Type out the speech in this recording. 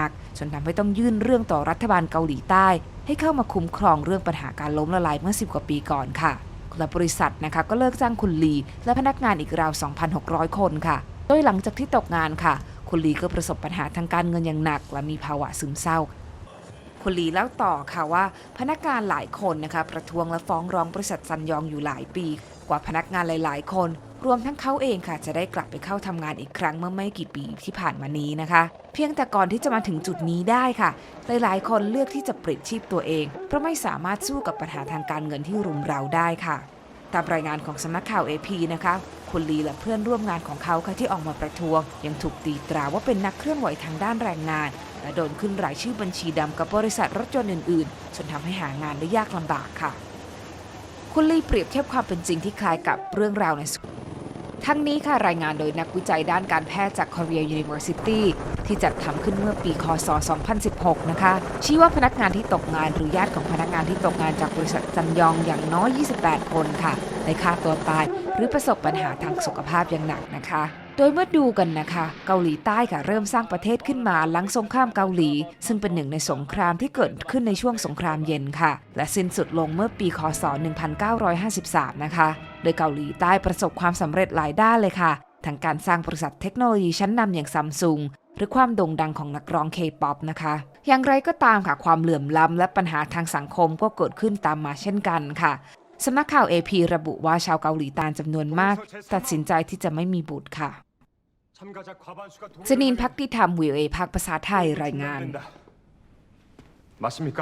นักจนทำให้ต้องยื่นเรื่องต่อรัฐบาลเกาหลีใต้ ให้เข้ามาคุ้มครองเรื่องปัญหาการล้มละลายเมื่อ 10 กว่าปีก่อนค่ะและบริษัทนะคะก็เลิกจ้างคุณลีและพนักงานอีกราว 2,600 คนค่ะ โดยหลังจากที่ตกงานค่ะ คุณลีก็ประสบปัญหาทางการเงินอย่างหนัก และมีภาวะซึมเศร้า คุณลีเล่าต่อค่ะว่า พนักงานหลายคนนะคะประท้วงและฟ้องร้องบริษัทซันยองอยู่หลายปี กว่าพนักงานหลาย ๆ คน รวมทั้งเขาเองค่ะจะได้กลับไปเข้าทำงานอีกครั้งเมื่อไม่กี่ปีที่ผ่านมานี้นะคะ เพียงแต่ก่อนที่จะมาถึงจุดนี้ได้ค่ะ หลายๆ คนเลือกที่จะปลิดชีพตัวเอง เพราะไม่สามารถสู้กับปัญหาทางการเงินที่รุมเร้าได้ค่ะตามรายงานของสำนักข่าว AP นะคะ คุณลีและเพื่อนร่วมงานของเขาค่ะที่ออกมาประท้วง ยังถูกตีตราว่าเป็นนักเคลื่อนไหวทางด้านแรงงาน และโดนขึ้นรายชื่อบัญชีดำกับบริษัทรถยนต์อื่นๆจนทำให้หางานได้ยากลำบากค่ะ คุณลีเปรียบเทียบความเป็นจริงที่คล้ายกับเรื่องราวในทั้งนี้ค่ะรายงานโดยนักวิจัยด้านการแพทย์จาก Korea University ที่จัดทำขึ้นเมื่อปี คศ 2016 นะคะ ชี้ว่าพนักงานที่ตกงานหรือญาติของพนักงานที่ตกงานจากบริษัทจันยองอย่างน้อย 28 คนค่ะได้ฆ่าตัวตาย หรือประสบปัญหาทางสุขภาพอย่างหนักนะคะ โดยเมื่อดูกันนะคะ เกาหลีใต้ค่ะเริ่มสร้างประเทศขึ้นมาหลังสงครามเกาหลี ซึ่งเป็นหนึ่งในสงครามที่เกิดขึ้นในช่วงสงครามเย็นค่ะ และสิ้นสุดลงเมื่อปีคศ 1953 นะคะ โดยเกาหลีใต้ประสบความสำเร็จหลายด้านเลยค่ะทั้งการสร้างบริษัทเทคโนโลยีชั้นนำอย่างซัมซุงหรือความโด่งดังของนักร้องเคป๊อปนะคะ อย่างไรก็ตามค่ะความเหลื่อมล้ำและปัญหาทางสังคมก็เกิดขึ้นตามมาเช่นกันค่ะสำนักข่าว AP ระบุว่าชาวเกาหลีใต้จำนวนมาก ตัดสินใจที่จะไม่มีบุตรค่ะ จนินพักดีธรรมวิวเอภาคภาษาไทยรายงาน 된다. 맞습니까?